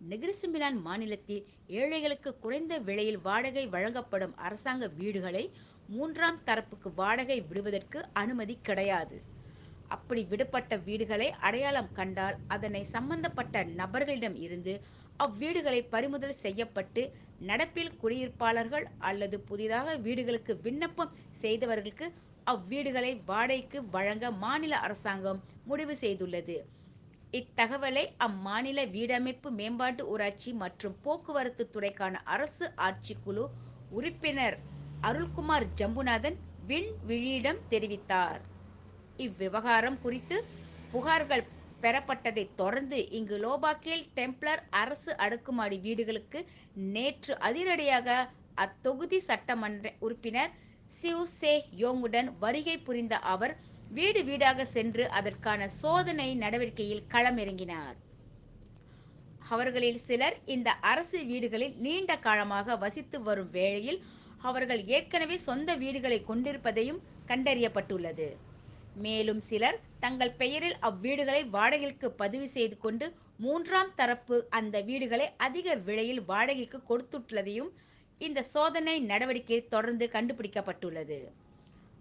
நெகிரிசிமிலான் மாநிலத்தில் ஏழைகளுக்கு குறைந்த விலையில் வாடகை வழங்கப்படும் அரசாங்க வீடுகளை மூன்றாம் தரப்புக்கு வாடகை விடுவதற்கு அனுமதி கிடையாது. அப்படி விடப்பட்ட வீடுகளை அடையாளம் கண்டால் அதனை சம்பந்தப்பட்ட நபர்களிடம் இருந்து அவ்வீடுகளை பறிமுதல் செய்யப்பட்டு நடப்பில் குடியிருப்பாளர்கள் அல்லது புதிதாக வீடுகளுக்கு விண்ணப்பம் செய்தவர்களுக்கு அவ்வீடுகளை வாடகைக்கு வழங்க மாநில அரசாங்கம் முடிவு செய்துள்ளது. இத்தகவலை அம்மாநில வீடமைப்பு மேம்பாட்டு ஊராட்சி மற்றும் போக்குவரத்து துறைக்கான அரசு ஆட்சிக்குழு உறுப்பினர் அருள்குமார் ஜம்புநாதன் விண்விழியிடம் தெரிவித்தார். இவ்விவகாரம் குறித்து புகார்கள் பெறப்பட்டதை தொடர்ந்து இங்கு லோபாக்கேல் டெம்ப்ளர் அரசு அடுக்குமாடி வீடுகளுக்கு நேற்று அதிரடியாக அத்தொகுதி சட்டமன்ற உறுப்பினர் சிவ் சே யோங்குடன் வருகை புரிந்த அவர் வீடு வீடாக சென்று அதற்கான சோதனை நடவடிக்கையில் களமிறங்கினார். அவர்களில் சிலர் இந்த அரசு வீடுகளில் நீண்ட காலமாக வசித்து வரும் வேளையில் அவர்கள் ஏற்கனவே சொந்த வீடுகளை கொண்டிருப்பதையும் கண்டறியப்பட்டுள்ளது. மேலும் சிலர் தங்கள் பெயரில் அவ்வீடுகளை வாடகைக்கு பதிவு செய்து கொண்டு மூன்றாம் தரப்பு அந்த வீடுகளை அதிக விலையில் வாடகைக்கு கொடுத்துள்ளதையும் இந்த சோதனை நடவடிக்கை தொடர்ந்து கண்டுபிடிக்கப்பட்டுள்ளது.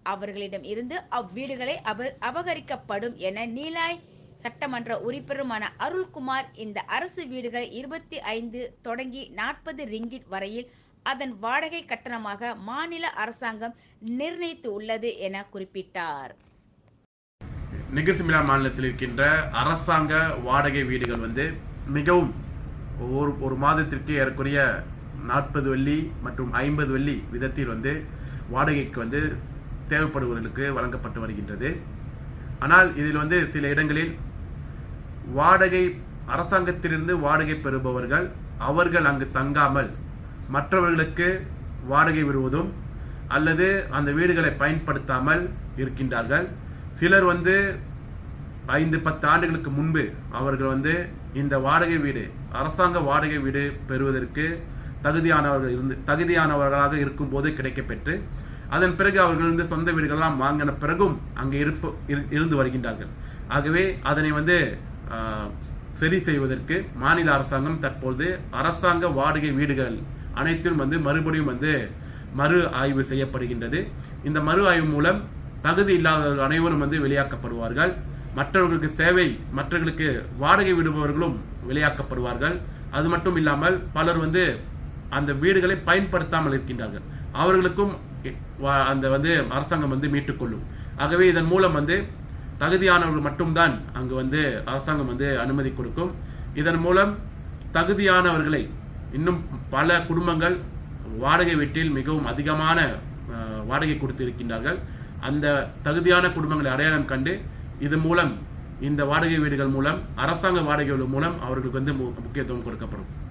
அவர்களிடம் இருந்து அவ்வீடுகளை அப அபகரிக்கப்படும் என நீலாய் சட்டமன்ற உறுப்பினருமான அருள்குமார் இந்த அரசு வீடுகளை இருபத்தி ஐந்து தொடங்கி நாற்பது ரிங்கிட் வரையில் அதன் வாடகை கட்டணமாக மாநில அரசாங்கம் நிர்ணயித்து உள்ளது என குறிப்பிட்டார். நிகர்சிமிலா மாநிலத்தில் இருக்கின்ற அரசாங்க வாடகை வீடுகள் வந்து மிகவும் ஒரு ஒரு மாதத்திற்கு ஏறக்குறைய நாற்பது வெள்ளி மற்றும் ஐம்பது வெள்ளி விதத்தில் வந்து வாடகைக்கு வந்து தேவைப்படுபவர்களுக்கு வழங்கப்பட்டு வருகின்றது. ஆனால் இதில் வந்து சில இடங்களில் வாடகை அரசாங்கத்திலிருந்து வாடகை பெறுபவர்கள் அவர்கள் அங்கு தங்காமல் மற்றவர்களுக்கு வாடகை விடுவதும் அல்லது அந்த வீடுகளை பயன்படுத்தாமல் இருக்கின்றார்கள். சிலர் வந்து ஐந்து பத்து ஆண்டுகளுக்கு முன்பு அவர்கள் வந்து இந்த வாடகை வீடு அரசாங்க வாடகை வீடு பெறுவதற்கு தகுதியானவர்கள் இருந்து தகுதியானவர்களாக இருக்கும்போது கிடைக்கப்பெற்று அதன் பிறகு அவர்கள் வந்து சொந்த வீடுகள்லாம் வாங்கின பிறகும் அங்கே இருப்ப இரு- இருந்து வருகின்றார்கள். ஆகவே அதனை வந்து சரி செய்வதற்கு மாநில அரசாங்கம் தற்பொழுது அரசாங்க வாடகை வீடுகள் அனைத்திலும் வந்து மறுபடியும் வந்து மறு ஆய்வு செய்யப்படுகின்றது. இந்த மறு ஆய்வு மூலம் தகுதி இல்லாதவர்கள் அனைவரும் வந்து வெளியாக்கப்படுவார்கள். மற்றவர்களுக்கு சேவை மற்றவர்களுக்கு வாடகை விடுபவர்களும் வெளியாக்கப்படுவார்கள். அது மட்டும் இல்லாமல் பலர் வந்து அந்த வீடுகளை பயன்படுத்தாமல் இருக்கின்றார்கள். அவர்களுக்கும் அந்த வந்து அரசாங்கம் வந்து மீட்டுக்கொள்ளும். ஆகவே இதன் மூலம் வந்து தகுதியானவர்கள் மட்டும்தான் அங்கு வந்து அரசாங்கம் வந்து அனுமதி கொடுக்கும். இதன் மூலம் தகுதியானவர்களை இன்னும் பல குடும்பங்கள் வாடகை வீட்டில் மிகவும் அதிகமான வாடகை கொடுத்து இருக்கின்றார்கள் அந்த தகுதியான குடும்பங்களை அடையாளம் கண்டு இது மூலம் இந்த வாடகை வீடுகள் மூலம் அரசாங்க வாடகைகள் மூலம் அவர்களுக்கு வந்து மு- முக்கியத்துவம் கொடுக்கப்படும்.